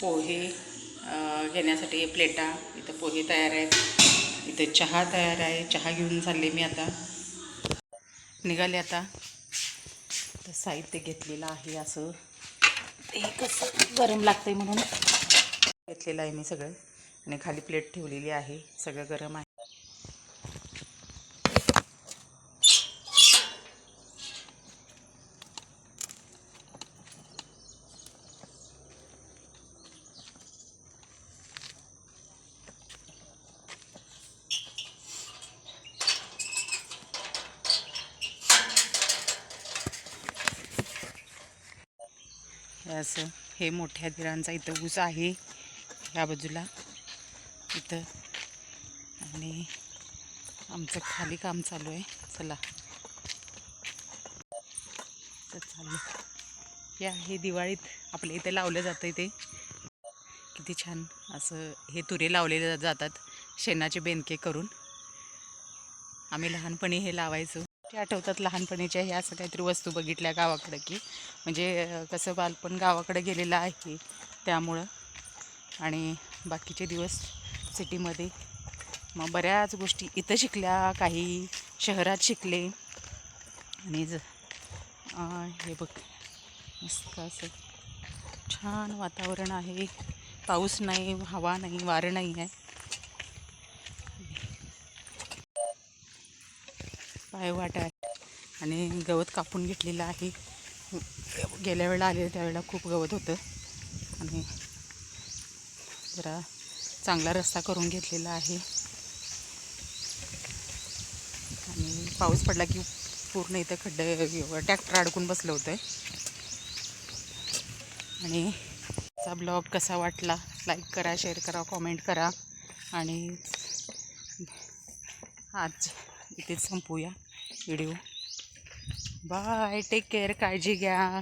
पोहे घेण्यासाठी प्लेटा इथं पोहे तयार आहेत. इथं चहा तयार आहे. चहा घेऊन चालले मी आता. निघाले आता. तर साहित्य घेतलेलं आहे असं. ते कसं गरम लागतंय म्हणून. घेतलेलं आहे मी सगळं. आणि खाली प्लेट ठेवलेली आहे. सगळं गरम आहे. असं. हे मोठ्या दिरांचा इथं ऊस आहे. या बाजूला. इथं. आणि आमचं खाली काम चालू आहे. चला. तर चालू. हे आहे दिवाळीत आपल्या इथे लावलं जातं इथे किती छान असं हे तुरे लावलेले जातात. शेणाचे बेनके करून. आम्ही लहानपणी हे लावायचो. ते आठवतात लहानपणीच्या ह्या असं काहीतरी वस्तू बघितल्या गावाकडं की. म्हणजे कसं बालपण गावाकडे गेलेलं आहे त्यामुळं. आणि बाकीचे दिवस सिटीमध्ये. मग बऱ्याच गोष्टी इथं शिकल्या काही शहरात शिकले. आणि ज हे बघ मस्त असं छान वातावरण आहे. पाऊस नाही हवा नाही वारं नाही आहे. पायवाट आहे. आणि गवत कापून घेतलेलं आहे. गेल्या वेळेला आले त्यावेळेला खूप गवत होतं. आणि जरा चांगला रस्ता करून घेतलेला आहे. आणि पाऊस पडला की पूर्ण इथं खड्डे ट्रॅक्टर अडकून बसलं होतं. आणि चा ब्लॉग कसा वाटला? लाईक करा शेअर करा कॉमेंट करा. आणि आज इथेच संपूया. व्हिडिओ. बाय टेक केअर काळजी घ्या.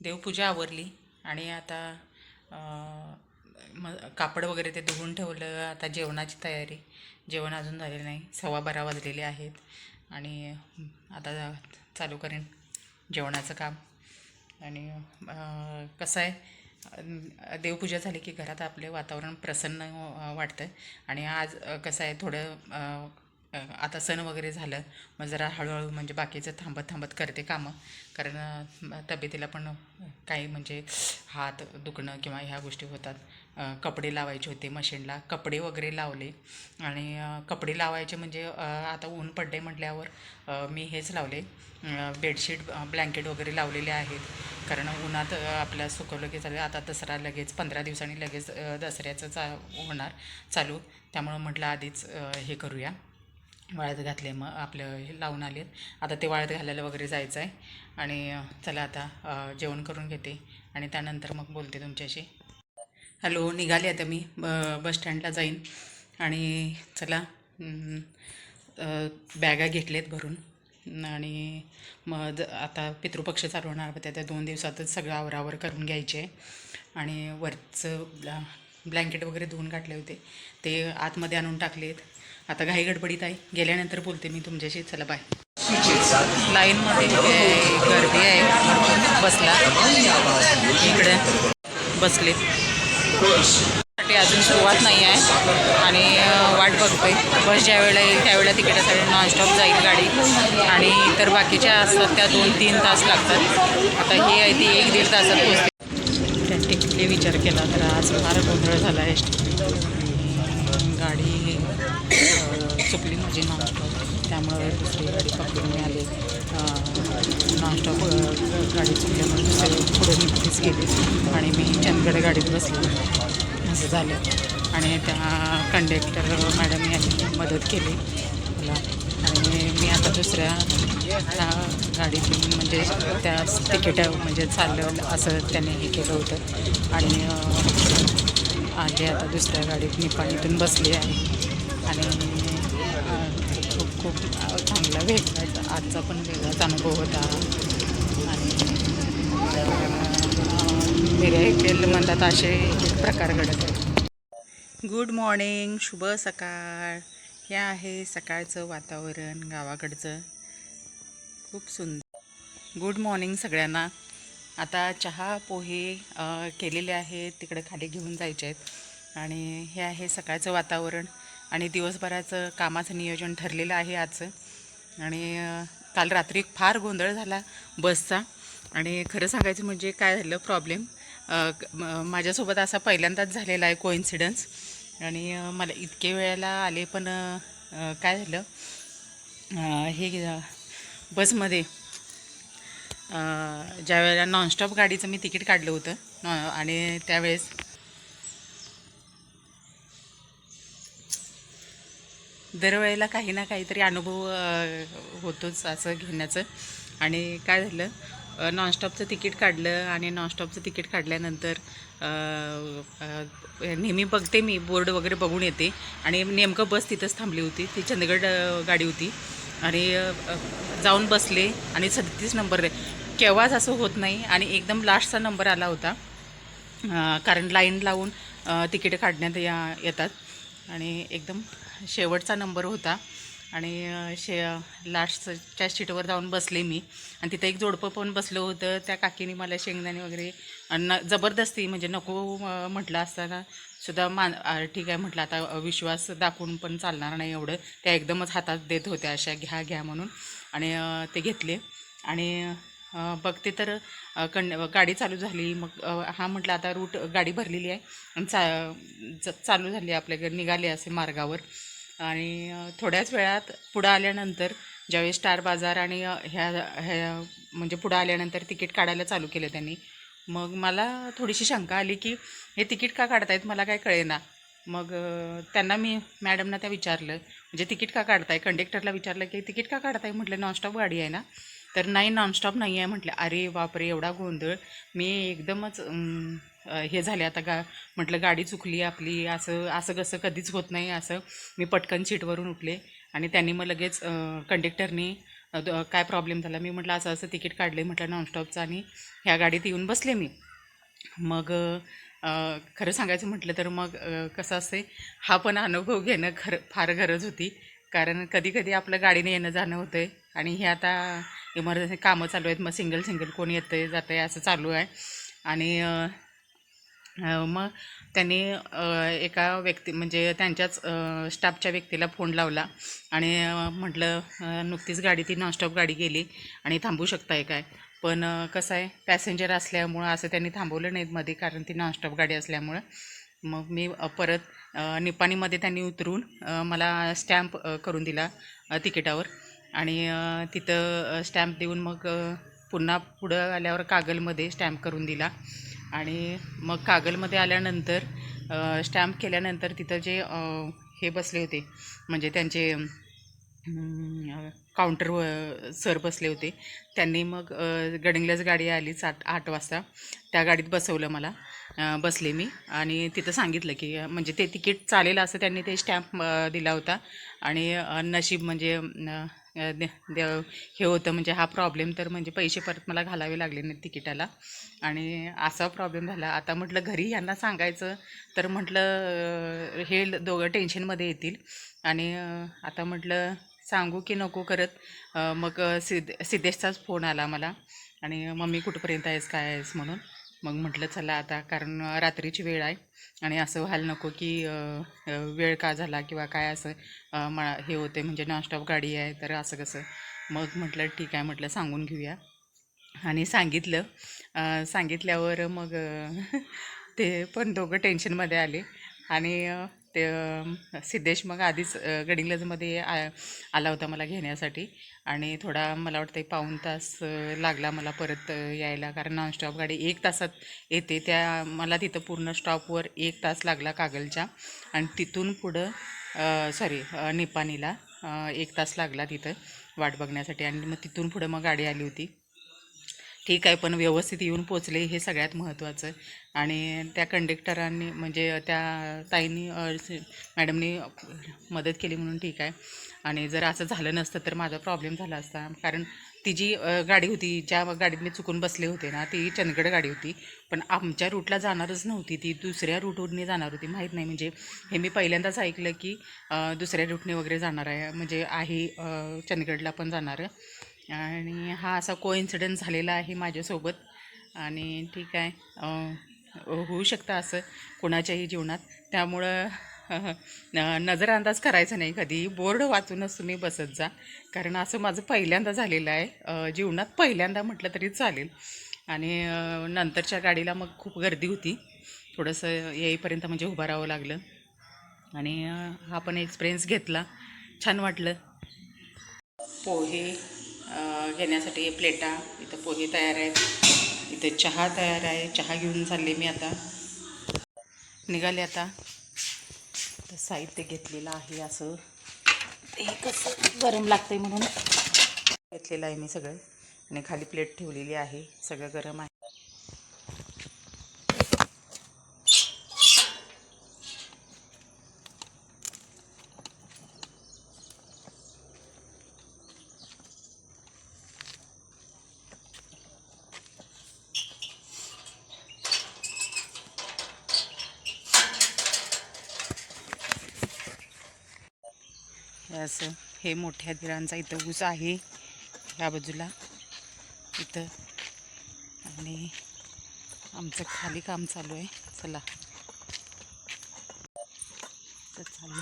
देवपूजा आवरली आणि आता म कापड वगैरे ते धुवून ठेवलं आता जेवणाची तयारी. जेवण अजून झालेलं नाही सव्वा बारा वाजलेले आहेत. आणि आता चालू करेन जेवणाचं काम. आणि कसं आहे देवपूजा झाली की घरात आपले वातावरण प्रसन्न वाटतं आणि आज कसं आहे थोडं आता सण वगैरे झालं मग जरा हळूहळू म्हणजे बाकीचं थांबत थांबत करते कामं. कारण तब्येतीला पण काही म्हणजे हात दुखणं किंवा ह्या गोष्टी होतात. कपडे लावायचे होते मशीनला. कपडे वगैरे लावले आणि कपडे लावायचे म्हणजे आता ऊन पडले म्हटल्यावर मी हेच लावले. बेडशीट ब्लँकेट वगैरे लावलेले आहेत. कारण उन्हात आपल्या सुकवलं की झालं आता दसरा लगेच पंधरा दिवसांनी लगेच दसऱ्याचं चा होणार चालू. त्यामुळं म्हटलं आधीच हे करूया. वाळत घातले मग आपलं हे लावून आले आता ते वाळत घालायला वगैरे जायचं आहे. आणि चला आता जेवण करून घेते. आणि त्यानंतर मग बोलते तुमच्याशी. हॅलो निघाले आता मी ब बस स्टँडला जाईन. आणि चला बॅगा अं, बॅगा भरून. आणि मग आता पितृपक्ष चालवणार. होत्या त्या दोन दिवसातच सगळं आवरावर करून घ्यायचे. आणि वरचं ब्लँकेट वगैरे धुवून काढले होते. ते आतमध्ये आणून टाकलेत. आता घाई गडबडीत आहे. गेल्यानंतर बोलते मी तुमच्याशी. चला बाय लाईनमध्ये गर्दी आहे. भरपूर बसला. इकडे बसले. अजून सुरुवात नाही आहे. आणि वाट बघतोय. बस ज्या वेळेला येईल त्यावेळेला तिकिटासाठी नॉनस्टॉप जाईल गाडी. आणि इतर बाकीच्या असतात त्या दोन तीन तास लागतात. आता ही आहे ती एक दीड तासात पोहोचते. त्या तिकीटले विचार केला तर आज फार गोंधळ झाला आहे. गाडी चुकली माझी नॉनस्टॉप त्यामुळं दुसरी गाडी पकडून मिळाली. नॉनस्टॉप गाडी चुकल्यामुळे दुसरी पुढे निघतेच गेली आणि मी चंदगड गाडीत बसले. असं झालं. आणि त्या कंडक्टर मॅडम यांनी मदत केली. मला आणि मी आता दुसऱ्या त्या गाडीतून म्हणजे त्या तिकीट म्हणजे चाललं असं त्याने हे केलं होतं. आणि आधी आता दुसऱ्या गाडीत निपाणीतून बसली आहे. आणि खूप खूप चांगला वेगळा आजचा पण वेगळाच अनुभव होता. आणि मिरेकेल म्हणतात असे प्रकार घडत आहेत. गुड मॉर्निंग शुभ सकाळ. हे आहे सकाळचं वातावरण गावाकडचं. खूप सुंदर. गुड मॉर्निंग सगळ्यांना. आता चहा पोहे केलेले आहेत तिकडे खाली घेऊन जायचे आहेत. आणि हे आहे सकाळचं वातावरण आणि दिवसभराचं कामाचं नियोजन ठरलेलं आहे आजचं. आणि काल रात्री फार गोंधळ झाला बसचा. आणि खरं सांगायचं म्हणजे काय झालं प्रॉब्लेम माझ्यासोबत असा पहिल्यांदाच झालेला आहे कोइन्सिडन्स आणि मला इतके वेळेला आले पण काय झालं हे बसमध्ये ज्या वेळेला नॉनस्टॉप गाडीचं मी तिकीट काढलं होतं नॉ आणि त्यावेळेस दरवेळेला काही ना काहीतरी अनुभव होतोच असं घेण्याचं. आणि काय झालं नॉनस्टॉपचं तिकीट काढलं आणि नॉनस्टॉपचं तिकीट काढल्यानंतर नेहमी बघते मी बोर्ड वगैरे बघून येते. आणि नेमकं बस तिथंच थांबली होती ती चंदगड गाडी होती. आणि जाऊन बसले आणि सदतीस नंबर केव्हाच असं होत नाही. आणि एकदम लास्टचा नंबर आला होता. कारण लाईन लावून तिकीटं तिकीट काढण्यात या येतात. आणि एकदम शेवटचा नंबर होता. आणि शे लास्टच्या शीटवर जाऊन बसले मी. आणि तिथं एक जोडपं पण बसलं होतं. त्या काकीने मला शेंगदाणे वगैरे न जबरदस्ती म्हणजे नको म्हटलं असताना सुद्धा मान ठीक आहे म्हटलं आता विश्वास दाखवून पण चालणार नाही एवढं. त्या एकदमच हातात देत होत्या अशा घ्या घ्या म्हणून. आणि ते घेतले. आणि बघते तर कण गाडी चालू झाली. मग हा म्हटलं आता रूट गाडी भरलेली आहे. आणि चा च- चालू झाली आपल्याकडे निघाले असे मार्गावर. आणि थोड्याच वेळात पुढं आल्यानंतर ज्यावेळी स्टार बाजार आणि ह्या ह्या म्हणजे पुढं आल्यानंतर तिकीट काढायला चालू केलं त्यांनी मग मला थोडीशी शंका आली की हे तिकीट का काढतायत? मला काय कळेना. मग त्यांना मी मॅडमना त्या विचारलं म्हणजे तिकीट का काढताय? कंडक्टरला विचारलं की तिकीट का काढताय? म्हटलं नॉनस्टॉप गाडी आहे ना. तर नाही नॉनस्टॉप नाही आहे. म्हटलं अरे बापरे एवढा गोंधळ. मी एकदमच हे झाले. आता गा म्हटलं गाडी चुकली आपली असं असं कसं कधीच होत नाही असं. मी पटकन सीटवरून उठले आणि त्यांनी मग लगेच कंडक्टरनी काय प्रॉब्लेम झाला? मी म्हटलं असं असं तिकीट काढले म्हटलं नॉनस्टॉपचं आणि ह्या गाडीत येऊन बसले मी. मग खरं सांगायचं म्हटलं तर मग कसं असते हा पण अनुभव घेणं खरं फार गरज होती. कारण कधी कधी आपलं गाडीने येणं जाणं होतं आहे आणि हे आता इमर्जन्सी कामं चालू आहेत. मग सिंगल सिंगल कोण येतं आहे जातं आहे असं चालू आहे. आणि मग त्यांनी एका व्यक्ती म्हणजे त्यांच्याच स्टाफच्या व्यक्तीला फोन लावला आणि म्हटलं नुकतीच गाडी ती नॉनस्टॉप गाडी गेली आणि थांबू शकताय काय? पण कसं आहे पॅसेंजर असल्यामुळं असं त्यांनी थांबवलं नाहीत मध्ये कारण ती नॉनस्टॉप गाडी असल्यामुळं. मग मी परत निपाणीमध्ये त्यांनी उतरून मला स्टॅम्प करून दिला तिकिटावर. आणि तिथं स्टॅम्प देऊन मग पुन्हा पुढं आल्यावर कागलमध्ये स्टॅम्प करून दिला. आणि मग कागलमध्ये आल्यानंतर स्टॅम्प केल्यानंतर तिथं जे हे बसले होते म्हणजे त्यांचे काउंटर सर बसले होते. त्यांनी मग अ, गाडी आली सात आठ वाजता. त्या गाडीत बसवलं मला. बसले मी. आणि तिथं सांगितलं की म्हणजे ते तिकीट चालेल असं त्यांनी ते स्टॅम्प दिला होता. आणि नशीब म्हणजे हे होतं. म्हणजे हा प्रॉब्लेम तर म्हणजे पैसे परत मला घालावे लागले नाही तिकिटाला. आणि असा प्रॉब्लेम झाला. आता म्हटलं घरी यांना सांगायचं तर म्हटलं हे ल- दोघं टेन्शनमध्ये येतील. आणि आता म्हटलं सांगू की नको करत. मग अ, सिद्ध सिद्धेशचाच फोन आला मला. आणि मम्मी कुठपर्यंत आहेस? काय आहेस? म्हणून. मग म्हटलं चला आता कारण रात्रीची वेळ आहे आणि असं व्हायला नको की वेळ का झाला किंवा काय असं अ, मा हे होते म्हणजे नॉनस्टॉप गाडी आहे तर असं कसं. मग म्हटलं ठीक आहे म्हटलं सांगून घेऊया. आणि सांगितलं सांगितल्यावर मग ते पण दोघं टेन्शनमध्ये आले आणि ते सिद्धेश मग आधीच अ, गडिंग्लजमध्ये आ आला होता मला घेण्यासाठी. आणि थोडा मला वाटतं पाऊण तास लागला मला परत यायला. कारण नॉनस्टॉप गाडी एक तासात येते. त्या मला तिथं पूर्ण स्टॉपवर एक तास लागला कागलच्या. आणि तिथून पुढं सॉरी निपाणीला एक तास लागला तिथं वाट बघण्यासाठी. आणि मग तिथून पुढं मग गाडी आली होती. ठीक आहे पण व्यवस्थित येऊन पोचले हे सगळ्यात महत्त्वाचं. आणि त्या कंडक्टरांनी म्हणजे त्या ताईंनी मॅडमनी मदत केली म्हणून ठीक आहे. आणि जर असं झालं नसतं तर माझा प्रॉब्लेम झाला असता. कारण ती जी गाडी होती ज्या गाडीत मी चुकून बसले होते ना ती चंदगड गाडी होती. पण आमच्या रूटला जाणारच नव्हती. ती दुसऱ्या रूटवरनी जाणार होती माहीत नाही. म्हणजे हे मी पहिल्यांदाच ऐकलं की दुसऱ्या रूटने वगैरे जाणार आहे. म्हणजे आहे चंदगडला पण जाणार. आहे आणि हा असा कोइन्सिडन्स झालेला आहे माझ्यासोबत. आणि ठीक आहे होऊ शकतं असं कोणाच्याही जीवनात. त्यामुळं न- नजरअंदाज करायचा नाही कधी. बोर्ड वाचूनच तुम्ही बसत जा. कारण असं माझं पहिल्यांदा झालेलं आहे. जीवनात पहिल्यांदा म्हटलं तरी चालेल. आणि नंतरच्या गाडीला मग खूप गर्दी होती. थोडंसं येईपर्यंत म्हणजे उभं राहावं लागलं. आणि हा पण एक्सपिरियन्स घेतला. छान वाटलं. पोहे घेण्यासाठी प्लेटा इथं पोहे तयार आहेत इथे चहा तयार आहे चहा घेऊन चालले मी आता. निघाले आता. तर साहित्य घेतलेलं आहे असं. हे कसं गरम लागतंय म्हणून. घेतलेलं आहे मी सगळं. आणि खाली प्लेट ठेवलेली आहे. सगळं गरम आहे. हे असं हे मोठ्या दिरांचा इथं ऊस आहे या बाजूला. इथं. आणि आमचं खाली काम चालू आहे. चला. तर या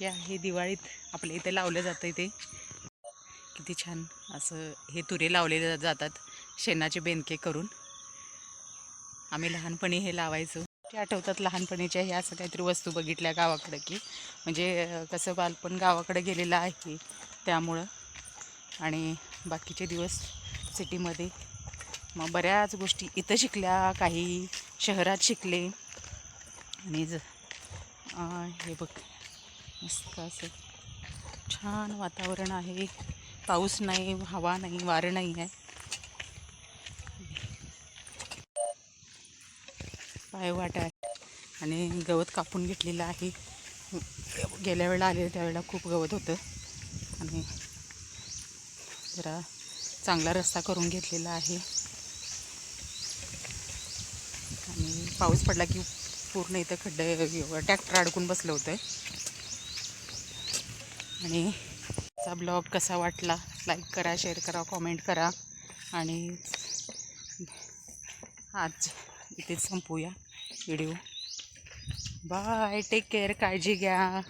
हे आहे दिवाळीत आपल्या इथे लावलं जातं इथे. किती छान असं हे तुरे लावलेले जातात शेणाचे बेनके करून. आम्ही लहानपणी हे लावायचो. ते आठवतात लहानपणीच्या ह्या असं काहीतरी वस्तू बघितल्या गावाकडं की. म्हणजे कसं बालपण गावाकडे गेलेलं आहे त्यामुळं. आणि बाकीचे दिवस सिटीमध्ये. मग बऱ्याच गोष्टी इथं शिकल्या काही शहरात शिकले. आणि ज हे बघ मस्त असं छान वातावरण आहे. पाऊस नाही हवा नाही वारं नाही आहे. पायवाट आहे. आणि गवत कापून घेतलेलं आहे. गेल्या वेळेला आले त्यावेळेला खूप गवत होतं. आणि जरा चांगला रस्ता करून घेतलेला आहे. आणि पाऊस पडला की पूर्ण इथं खड्डे ट्रॅक्टर अडकून बसलं होतं. आणि चा ब्लॉग कसा वाटला? लाईक करा शेअर करा कॉमेंट करा. आणि आज इथेच संपूया. व्हिडिओ बाय टेक केअर काळजी घ्या.